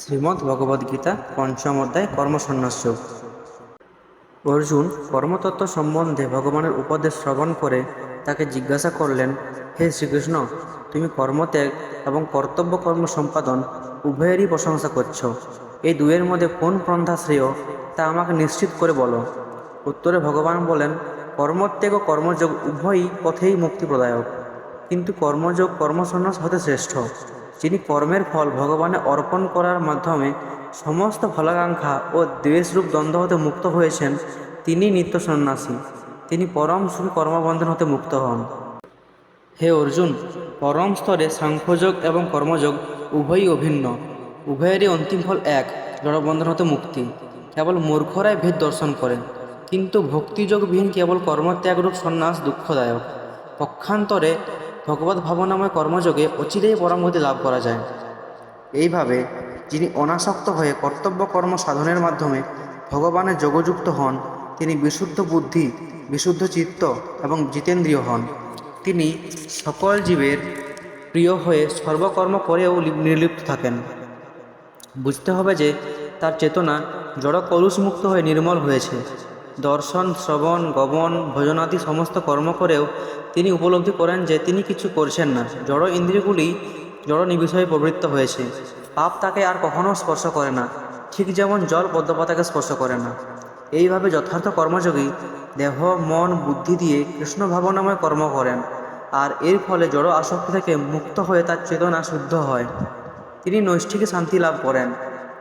শ্রীমদ্ ভগবদ্গীতা পঞ্চম অধ্যায় কর্মসন্ন্যাস যোগ অর্জুন কর্মতত্ত্ব সম্বন্ধে ভগবানের উপদেশ শ্রবণ করে তাকে জিজ্ঞাসা করলেন, হে শ্রীকৃষ্ণ, তুমি কর্মত্যাগ এবং কর্তব্য কর্ম সম্পাদন উভয়েরই প্রশংসা করছ। এই দুয়ের মধ্যে কোন পন্থা শ্রেয়? তা আমাকে নিশ্চিত করে বলো। উত্তরে ভগবান বলেন, কর্মত্যাগ ও কর্মযোগ উভয়ই পথেই মুক্তিপ্রদায়ক। কিন্তু কর্মযোগ, কর্মসন্ন্যাস হতে শ্রেষ্ঠ। যিনি কর্মের ফল ভগবানে অর্পণ করার মাধ্যমে সমস্ত ফলাকাঙ্ক্ষা ও দ্বেষরূপ দ্বন্দ্ব হতে মুক্ত হয়েছেন, তিনি নিত্য সন্ন্যাসী। তিনি পরম সুখী কর্মবন্ধন হতে মুক্ত হন। হে অর্জুন, পরম স্তরে সাংখ্যযোগ এবং কর্মযোগ উভয়ই অভিন্ন। উভয়েরই অন্তিম ফল এক, জড়বন্ধন হতে মুক্তি। কেবল মূর্খরাই ভেদ দর্শন করেন। কিন্তু ভক্তিযোগবিহীন কেবল কর্মত্যাগরূপ সন্ন্যাস দুঃখদায়ক। পক্ষান্তরে ভগবত ভাবনাময় কর্মযোগে অচিরেই পরমগতি লাভ করা যায়। এইভাবে যিনি অনাসক্ত হয়ে কর্তব্য কর্ম সাধনের মাধ্যমে ভগবানের যোগযুক্ত হন, তিনি বিশুদ্ধ বুদ্ধি, বিশুদ্ধ চিত্ত এবং জিতেন্দ্রীয় হন। তিনি সকল জীবের প্রিয় হয়ে সর্বকর্ম করেও নির্লিপ্ত থাকেন। বুঝতে হবে যে তার চেতনা জড় কলুষমুক্ত হয়ে নির্মল হয়েছে। দর্শন, শ্রবণ, গমন, ভোজনাদি সমস্ত কর্ম করেও তিনি উপলব্ধি করেন যে তিনি কিছু করছেন না। জড় ইন্দ্রিয়গুলি জড় নিবিষয়ে প্রবৃত্ত হয়েছে। পাপ তাকে আর কখনো স্পর্শ করে না। ঠিক যেমন জল পদ্মপাতাকে স্পর্শ করে না। এইভাবে যথার্থ কর্মযোগী দেহ, মন, বুদ্ধি দিয়ে কৃষ্ণ ভাবনাময় কর্ম করেন। আর এর ফলে জড় আসক্তি থেকে মুক্ত হয়ে তার চেতনা শুদ্ধ হয়। তিনি নৈষ্ঠিকে শান্তি লাভ করেন।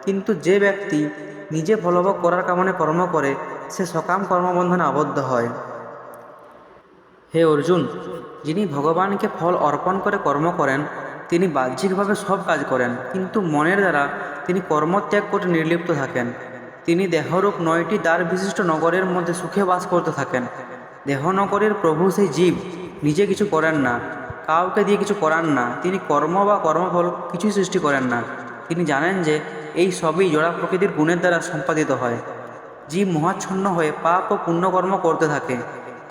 কিন্তু যে ব্যক্তি নিজে ফলভোগ করার কামনে কর্ম করে, সে সকাম কর্মবন্ধনে আবদ্ধ হয়। হে অর্জুন, যিনি ভগবানকে ফল অর্পণ করে কর্ম করেন, তিনি বাহ্যিকভাবে সব কাজ করেন, কিন্তু মনের দ্বারা তিনি কর্মত্যাগ করে নির্লিপ্ত থাকেন। তিনি দেহরূপ নয়টি দ্বার বিশিষ্ট নগরের মধ্যে সুখে বাস করতে থাকেন। দেহনগরের প্রভু সেই জীব, নিজে কিছু করেন না, কাউকে দিয়ে কিছু করান না। তিনি কর্ম বা কর্মফল কিছুই সৃষ্টি করেন না। তিনি জানেন যে এই সবই জোড়া প্রকৃতির গুণের দ্বারা সম্পাদিত হয়। জীব মহাচ্ছন্ন হয়ে পাপ ও পুণ্যকর্ম করতে থাকে,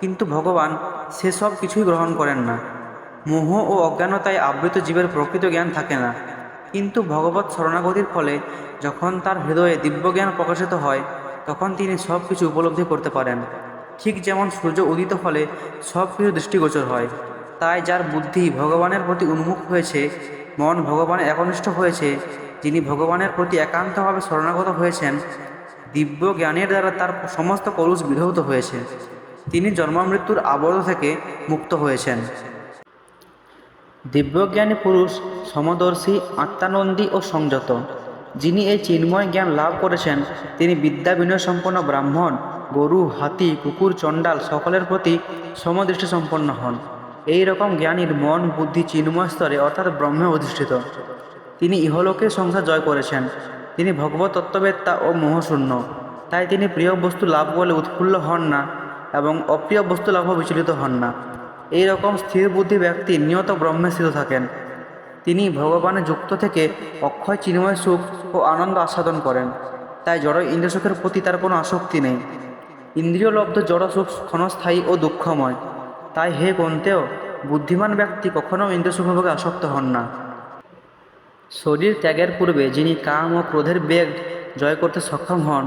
কিন্তু ভগবান সেসব কিছুই গ্রহণ করেন না। মোহ ও অজ্ঞানতায় আবৃত জীবের প্রকৃত জ্ঞান থাকে না। কিন্তু ভগবত শরণাগতির ফলে যখন তার হৃদয়ে দিব্যজ্ঞান প্রকাশিত হয়, তখন তিনি সব কিছু উপলব্ধি করতে পারেন। ঠিক যেমন সূর্য উদিত ফলে সব কিছু দৃষ্টিগোচর হয়, তাই যার বুদ্ধি ভগবানের প্রতি উন্মুখ হয়েছে, মন ভগবানের একনিষ্ঠ হয়েছে যিনি ভগবানের প্রতি একান্তভাবে শরণাগত হয়েছেন, দিব্য জ্ঞানের দ্বারা তার সমস্ত কলুষ বিধৌত হয়েছে। তিনি জন্মমৃত্যুর আবদ্ধ থেকে মুক্ত হয়েছেন। দিব্যজ্ঞানী পুরুষ সমদর্শী আত্মানন্দী ও সংযত, যিনি এই চিন্ময় জ্ঞান লাভ করেছেন, তিনি বিদ্যা বিনয় সম্পন্ন ব্রাহ্মণ, গরু, হাতি, কুকুর, চণ্ডাল সকলের প্রতি সমদৃষ্টি সম্পন্ন হন। এই রকম জ্ঞানীর মন, বুদ্ধি, চিন্ময় স্তরে অর্থাৎ ব্রহ্মে অধিষ্ঠিত। তিনি ইহলোকে সংসার জয় করেছেন। তিনি ভগবত তত্ত্ববেত্তা ও মোহশূন্য। তাই তিনি প্রিয় বস্তু লাভ বলে উৎফুল্ল হন না এবং অপ্রিয় বস্তু লাভও বিচলিত হন না। এই রকম স্থির বুদ্ধি ব্যক্তি নিয়ত ব্রহ্মে স্থিত থাকেন। তিনি ভগবানের যুক্ত থেকে অক্ষয় চিন্ময় সুখ ও আনন্দ আস্বাদন করেন। তাই জড় ইন্দ্রসুখের প্রতি তার কোনো আসক্তি নেই। ইন্দ্রিয়লব্ধ জড় সুখ ক্ষণস্থায়ী ও দুঃখময়। তাই হে কন্তেও বুদ্ধিমান ব্যক্তি কখনও ইন্দ্রসুখভোগে আসক্ত হন না। শরীর ত্যাগের পূর্বে যিনি কাম ও ক্রোধের বেগ জয় করতে সক্ষম হন,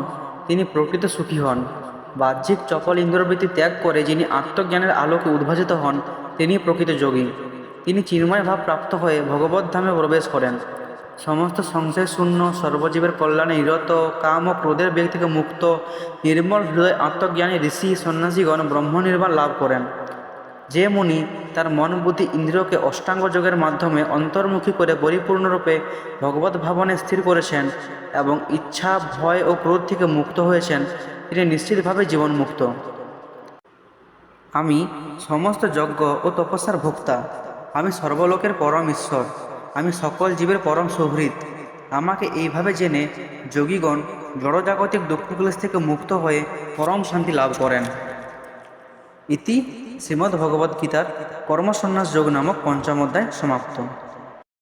তিনি প্রকৃত সুখী হন। বাহ্যিক চপল ইন্দ্রবৃত্তি ত্যাগ করে যিনি আত্মজ্ঞানের আলোকে উদ্ভাসিত হন, তিনি প্রকৃত যোগী। তিনি চিন্ময় ভাব প্রাপ্ত হয়ে ভগবত ধামে প্রবেশ করেন। সমস্ত সংশয় শূন্য, সর্বজীবের কল্যাণে নিরত কাম ও ক্রোধের বেগ থেকে মুক্ত, নির্মল হৃদয় আত্মজ্ঞানী ঋষি সন্ন্যাসীগণ ব্রহ্ম নির্বাণ লাভ করেন। যে মুনি তার মন বুদ্ধি ইন্দ্রিয়কে অষ্টাঙ্গ যোগের মাধ্যমে অন্তর্মুখী করে পরিপূর্ণরূপে ভগবত ভাবনে স্থির করেছেন এবং ইচ্ছা, ভয় ও ক্রোধ থেকে মুক্ত হয়েছেন। তিনি নিশ্চিতভাবে জীবনমুক্ত। আমি সমস্ত যজ্ঞ ও তপস্যার ভোক্তা। আমি সর্বলোকের পরম ঈশ্বর। আমি সকল জীবের পরম সৌহৃদ আমাকে এইভাবে জেনে যোগীগণ জড়জাগতিক দুঃখক্লেশ থেকে মুক্ত হয়ে পরম শান্তি লাভ করেন। ইতি শ্রীমদ্ ভগবদ্গীতার কর্মসন্ন্যাস যোগ নামক পঞ্চম অধ্যায় সমাপ্ত।